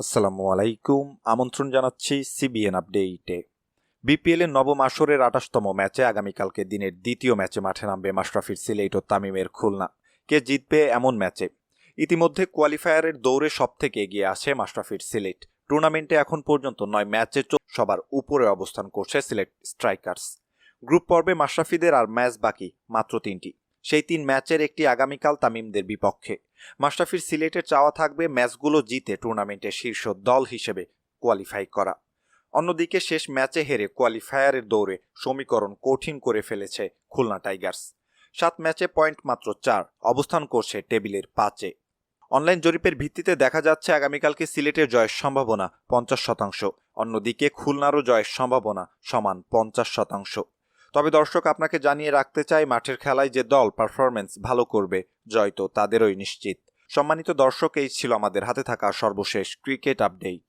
আসসালামু আলাইকুম। আমন্ত্রণ জানাচ্ছি সিবিএন আপডেটে বিপিএল এর নবম আসরের আঠাশতম ম্যাচে আগামীকালকে দিনের দ্বিতীয় ম্যাচে মাঠে নামবে মাশরাফির সিলেট ও তামিমের খুলনা। কে জিতবে এমন ম্যাচে? ইতিমধ্যে কোয়ালিফায়ারের দৌড়ে সব থেকে এগিয়ে আছে মাশরাফির সিলেট। টুর্নামেন্টে এখন পর্যন্ত নয় ম্যাচে সবার উপরে অবস্থান করছে সিলেট স্ট্রাইকার্স। গ্রুপ পর্বে মাশরাফিদের আর ম্যাচ বাকি, মাত্র তিনটি। সেই তিন ম্যাচের একটি আগামীকাল তামিমদের বিপক্ষে। মাশরাফির সিলেটের চাওয়া থাকবে ম্যাচগুলো জিতে টুর্নামেন্টের শীর্ষ দল হিসেবে কোয়ালিফাই করা। অন্যদিকে শেষ ম্যাচে হেরে কোয়ালিফায়ারের দৌড়ে সমীকরণ কঠিন করে ফেলেছে খুলনা টাইগার্স। সাত ম্যাচে পয়েন্ট মাত্র চার অবস্থান করছে টেবিলের পাঁচে। অনলাইন জরিপের ভিত্তিতে দেখা যাচ্ছে আগামীকালকে সিলেটের জয়ের সম্ভাবনা পঞ্চাশ শতাংশ। অন্যদিকে খুলনারও জয়ের সম্ভাবনা সমান পঞ্চাশ শতাংশ। তবে দর্শক আপনাকে জানিয়ে রাখতে চাই, মাঠের খেলায় যে দল পারফরমেন্স ভালো করবে, জয় তো তাদেরই নিশ্চিত। সম্মানিত দর্শক, এই ছিল আমাদের হাতে থাকা সর্বশেষ ক্রিকেট আপডেট